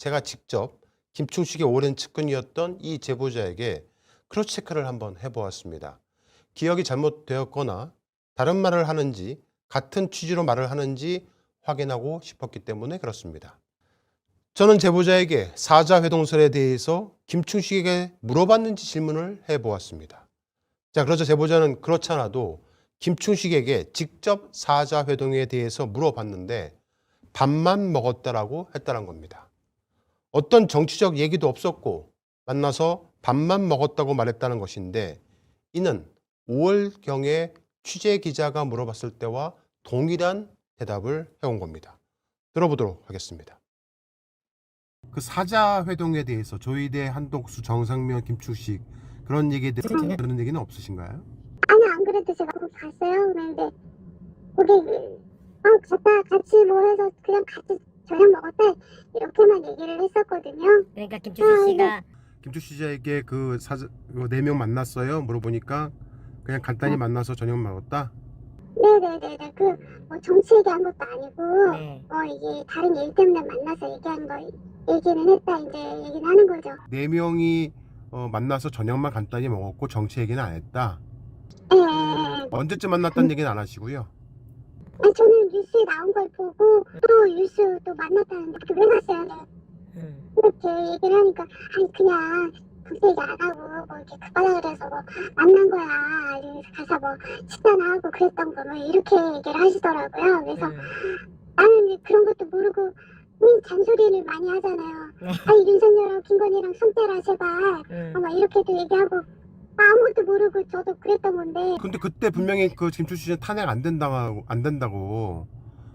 제가 직접 김충식의 오랜 측근이었던 이 제보자에게 크로스 체크를 한번 해보았습니다. 기억이 잘못되었거나 다른 말을 하는지 같은 취지로 말을 하는지 확인하고 싶었기 때문에 그렇습니다. 저는 제보자에게 사자 회동설에 대해서 김충식에게 물어봤는지 질문을 해보았습니다. 자, 그러자 제보자는 그렇잖아도 김충식에게 직접 사자 회동에 대해서 물어봤는데 밥만 먹었다라고 했다는 겁니다. 어떤 정치적 얘기도 없었고 만나서 밥만 먹었다고 말했다는 것인데 이는 5월경에 취재 기자가 물어봤을 때와 동일한 대답을 해온 겁니다. 들어보도록 하겠습니다. 그 사자 회동에 대해서 조이대 한독수 정상면 김충식 그런 얘기에 대해서 그런 얘기는 없으신가요? 아니 안 그래도 제가 거기 갔어요. 그런데 거기 어 갔다 같이 뭐 해서 그냥 같이 저녁 먹었다 이렇게만 얘기를 했었거든요. 그러니까 김충식 씨가 김충식 씨에게 그 사자 네 명 만났어요? 물어보니까 그냥 간단히 어. 만나서 저녁 먹었다. 네네네네 그 뭐 정치 얘기한 것도 아니고 네. 어 이게 다른 일 때문에 만나서 얘기한 거 얘기는 했다 이제 얘기는 하는 거죠. 네 명이 어, 만나서 저녁만 간단히 먹었고 정치 얘기는 안 했다. 예. 언제쯤 만났다는 얘기는 안 하시고요. 아니, 저는 뉴스에 나온 걸 보고 또 뉴스 또 만났다는데 그왜 갔어요? 네. 음. 이렇게 얘기를 하니까 아니 그냥 안 하고 뭐 이렇게 급하다 그래서 뭐 만난 거야 이러면서 가서 뭐 식단하고 그랬던 거 뭐 이렇게 얘기를 하시더라고요 그래서 음. 나는 이제 그런 것도 모르고 음, 잔소리를 많이 하잖아요 네. 아니 윤석열하고 김건희랑 손 떼라 제발 음. 어, 막 이렇게도 얘기하고 아무것도 모르고 저도 그랬던 건데 근데 그때 분명히 그 김충식 씨는 탄핵 안 된다고 안 된다고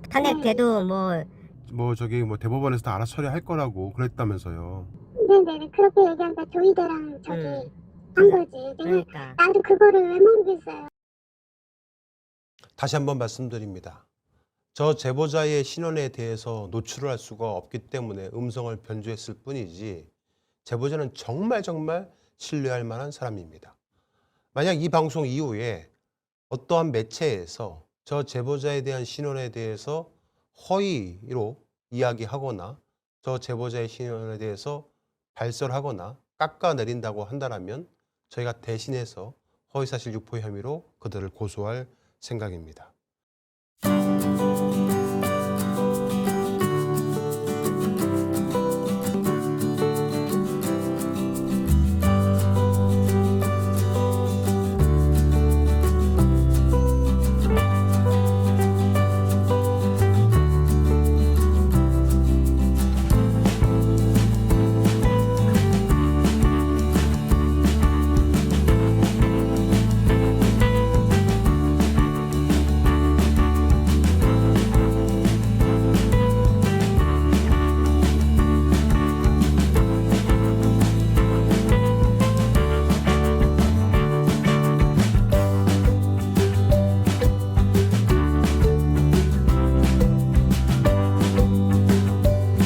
탄핵돼도 뭐 뭐 저기 뭐 대법원에서 다 알아서 처리할 거라고 그랬다면서요. 네네네 그렇게 얘기하니까 조이대랑 저기 음. 한 거지 내가 그러니까 나도 그거를 왜 모르겠어요 다시 한번 말씀드립니다. 저 제보자의 신원에 대해서 노출을 할 수가 없기 때문에 음성을 변조했을 뿐이지 제보자는 정말 정말 신뢰할 만한 사람입니다. 만약 이 방송 이후에 어떠한 매체에서 저 제보자에 대한 신원에 대해서 허위로 이야기하거나 저 제보자의 신원에 대해서 발설하거나 깎아내린다고 한다면 저희가 대신해서 허위사실 유포 혐의로 그들을 고소할 생각입니다.